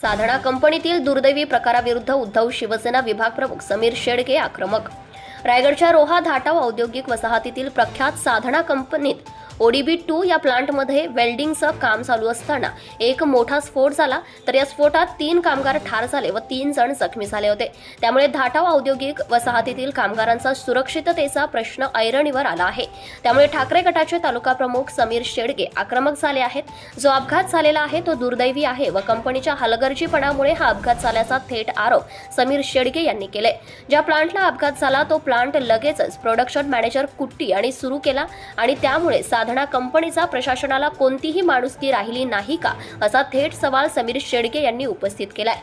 साधना कंपनीतील दुर्दैवी प्रकाराविरुद्ध उद्धव शिवसेना विभाग प्रमुख समीर शेडगे आक्रमक. रायगडच्या रोहा धाटा औद्योगिक वसाहतीतील प्रख्यात साधना कंपनीत ओडीबी टू या प्लांटमध्ये वेल्डिंगचं काम चालू असताना एक मोठा स्फोट झाला तर या स्फोटात तीन कामगार ठार झाले व तीन जण जखमी झाले होते. त्यामुळे धाटाव औद्योगिक वसाहतीतील कामगारांचा सुरक्षिततेचा प्रश्न ऐरणीवर आला आहे. त्यामुळे ठाकरे गटाचे तालुका प्रमुख समीर शेडगे आक्रमक झाले आहेत. जो अपघात झालेला आहे तो दुर्दैवी आहे व कंपनीच्या हलगर्जीपणामुळे हा अपघात झाल्याचा थेट आरोप समीर शेडगे यांनी केले. ज्या प्लांटला अपघात झाला तो प्लांट लगेचच प्रोडक्शन मॅनेजर कुट्टी आणि सुरू केला आणि त्यामुळे साधना कंपनीचा प्रशासनाला कोणतीही माणुसकी राहिली नाही का असा थेट सवाल समीर शेडगे यांनी उपस्थित केलाय.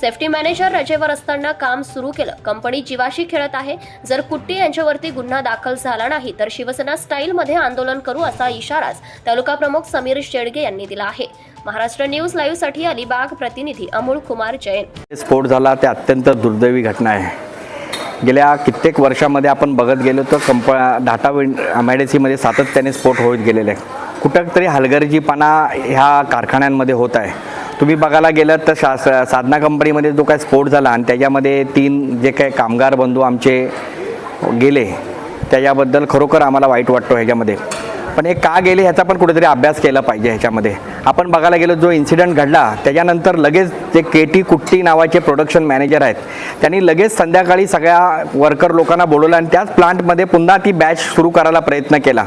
सेफ्टी मॅनेजर रजेवर असताना काम सुरू केलं. कंपनी जीवाशी खेळत आहे. जर कुट्टी यांच्यावरती गुन्हा दाखल झाला नाही तर शिवसेना स्टाईलमध्ये आंदोलन करू असा इशाराच तालुका प्रमुख समीर शेडगे यांनी दिला आहे. महाराष्ट्र न्यूज लाईव्हसाठी अलिबाग प्रतिनिधी अमोल कुमार जैन. स्फोट झाला ते अत्यंत दुर्दैवी घटना आहे. गेल्या कित्येक वर्षामध्ये आपण बघत गेलो तर कंप डाटा विंड मॅडेसीमध्ये सातत्याने स्फोट होत गेलेले. आहे कुठं तरी हलगर्जीपणा ह्या कारखान्यांमध्ये होत आहे. तुम्ही बघायला गेलं तर शा साधना कंपनीमध्ये जो काय स्फोट झाला आणि त्याच्यामध्ये तीन जे काही कामगार बंधू आमचे गेले त्याच्याबद्दल खरोखर आम्हाला वाईट वाटतो ह्याच्यामध्ये. पण हे का गेले ह्याचा पण कुठेतरी अभ्यास केला पाहिजे ह्याच्यामध्ये. आपण बघायला गेलो जो इन्सिडेंट घडला त्याच्यानंतर लगेच जे के टी कुट्टी नावाचे प्रोडक्शन मॅनेजर आहेत त्यांनी लगेच संध्याकाळी सगळ्या वर्कर लोकांना बोलवलं आणि त्याच प्लांटमध्ये पुन्हा ती बॅच सुरू करायला प्रयत्न केला.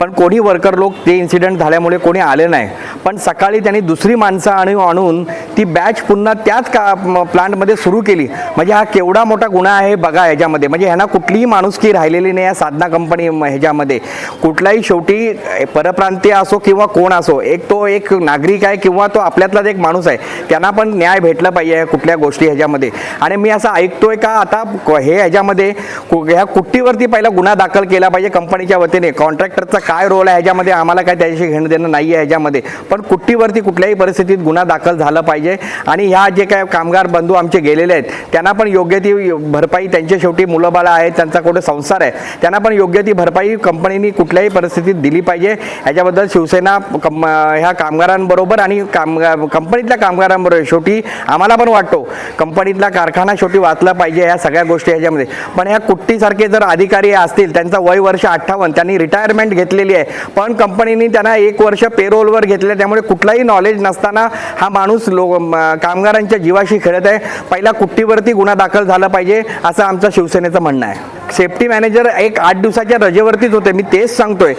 पण कोणी वर्कर लोक ते इन्सिडेंट झाल्यामुळे कोणी आले नाही. पण सकाळी त्यांनी दुसरी माणसं आणून आणून ती बॅच पुन्हा त्याच का प्लांटमध्ये सुरू केली. म्हणजे हा केवढा मोठा गुन्हा आहे बघा ह्याच्यामध्ये म्हणजे ह्यांना कुठलीही माणुसकी राहिलेली नाही या साधना कंपनी ह्याच्यामध्ये. कुठलाही शेवटी परप्रांतीय असो किंवा कोण असो एक तो एक नागरिक आहे किंवा तो आपल्यातलाच एक माणूस आहे. त्यांना पण न्याय भेटला पाहिजे कुठल्या गोष्टी ह्याच्यामध्ये. आणि मी असं ऐकतोय का आता क- हे ह्याच्यामध्ये कु- ह्या कुट्टीवरती पहिला गुन्हा दाखल केला पाहिजे कंपनीच्या वतीने. कॉन्ट्रॅक्टरचा काय रोल आहे ह्याच्यामध्ये? आम्हाला काय त्याच्याशी घेणं देणं नाही आहे ह्याच्यामध्ये. पण कुट्टीवरती कुठल्याही परिस्थितीत गुन्हा दाखल झाला पाहिजे. आणि ह्या जे काय कामगार बंधू आमचे गेलेले आहेत त्यांना पण योग्य ती भरपाई त्यांच्या शेवटी मुलं आहेत त्यांचा कुठे संसार आहे त्यांना पण योग्य ती भरपाई कंपनीनी कुठल्याही परिस्थितीत दिली पाहिजे. ह्याच्याबद्दल शिवसेना कम ह्या कामगारांबरोबर आणि कामगार कंपनीतल्या कामगारांबरोबर शेवटी आम्हाला पण वाटतो कंपनीतला कारखाना शेवटी वाचला पाहिजे ह्या सगळ्या गोष्टी ह्याच्यामध्ये पण ह्या कुट्टीसारखे जर अधिकारी असतील त्यांचा वय वर्ष अठ्ठावन्न त्यांनी रिटायरमेंट घेतलेली आहे पण कंपनीने त्यांना एक वर्ष पेरोलवर घेतलं त्यामुळे कुठलाही नॉलेज नसताना हा माणूस लो कामगारांच्या जीवाशी खेळत आहे. पहिला कुट्टीवरती गुन्हा दाखल झाला पाहिजे असं आमचं शिवसेनेचं म्हणणं आहे. सेफ्टी मॅनेजर एक आठ दिवसाच्या रजेवरतीच होते. मी तेच सांगतोय.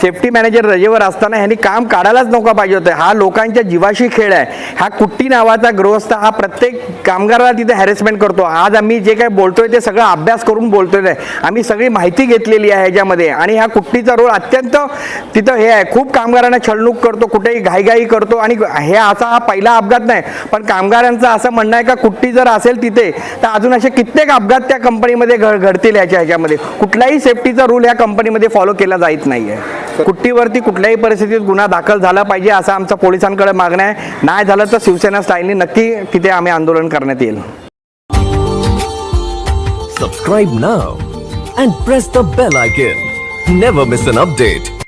सेफ्टी मॅनेजर रजेवर असताना ह्यांनी काम काढायलाच नका पाहिजे होतं. हा लोकांच्या जीवाशी खेळ आहे. हा कुट्टी नावाचा गृहस्थ हा प्रत्येक कामगाराला तिथे हॅरेसमेंट करतो. आज आम्ही जे काही बोलतोय ते सगळं अभ्यास करून बोलतोय. आम्ही सगळी माहिती घेतलेली आहे ह्याच्यामध्ये. आणि ह्या कुट्टीचा रोल अत्यंत तिथं हे आहे. खूप कामगारांना छळणूक करतो कुठेही घाईघाई करतो. आणि हे असा हा पहिला अपघात नाही. पण कामगारांचं असं म्हणणं आहे का कुट्टी जर असेल तिथे तर अजून असे कित्येक अपघात त्या कंपनीमध्ये घड घडतील याच्या ह्याच्यामध्ये. कुठलाही सेफ्टीचा रूल या कंपनीमध्ये फॉलो केला जात नाहीये. कुट्टीवरती कुठल्याही परिस्थितीत गुन्हा दाखल झाला पाहिजे असं आमचं पोलिसांकडे मागणं आहे. नाही झालं तर शिवसेना स्टाईलनी नक्की तिथे आम्ही आंदोलन करण्यात येईल. Subscribe now and press the bell icon never miss an update